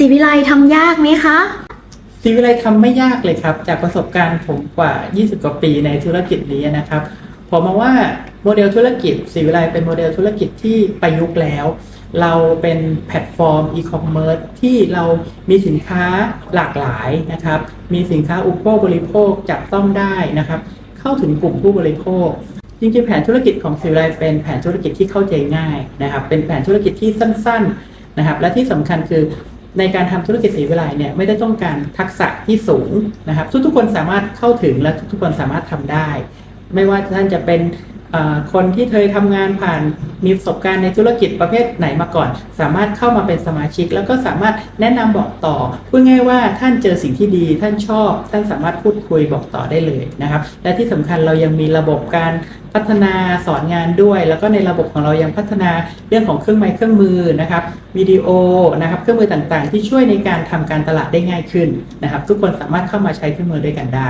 ศิวิไลทำยากไหมคะ ซีวิไลทำไม่ยากเลยครับ จากประสบการณ์ผมกว่า 20 กว่าปีในธุรกิจนี้นะครับ ผมมองว่าโมเดลธุรกิจซีวิไลเป็นโมเดลธุรกิจที่ประยุกต์แล้ว เราเป็นแพลตฟอร์มอีคอมเมิร์ซที่เรามีสินค้าหลากหลายนะครับ มีสินค้าอุปโภคบริโภคจับต้องได้นะครับ เข้าถึงกลุ่มผู้บริโภค จริงๆแผนธุรกิจของซีวิไลเป็นแผนธุรกิจที่เข้าใจง่ายนะครับ เป็นแผนธุรกิจที่สั้น ๆนะครับ และที่สำคัญคือ ในการทำธุรกิจสีวิไลเนี่ยไม่ได้ต้องการทักษะที่สูงนะครับ ทุกๆคนสามารถเข้าถึงและทุกๆคนสามารถทำได้ ไม่ว่าท่านจะเป็น คนที่เคยทำงานผ่านมีประสบการณ์ในธุรกิจประเภทไหนมาก่อน สามารถเข้ามาเป็นสมาชิก แล้วก็สามารถแนะนำบอกต่อพูดง่ายว่าท่านเจอสิ่งที่ดี ท่านชอบ ท่านสามารถพูดคุยบอกต่อได้เลยนะครับ และที่สำคัญเรายังมีระบบการพัฒนาสอนงานด้วย แล้วก็ในระบบของเรายังพัฒนาเรื่องของเครื่องไม้เครื่องมือนะครับวิดีโอนะครับเครื่องมือต่างๆ ที่ช่วยในการทำการตลาดได้ง่ายขึ้นนะครับ ทุกคนสามารถเข้ามาใช้เครื่องมือด้วยกันได้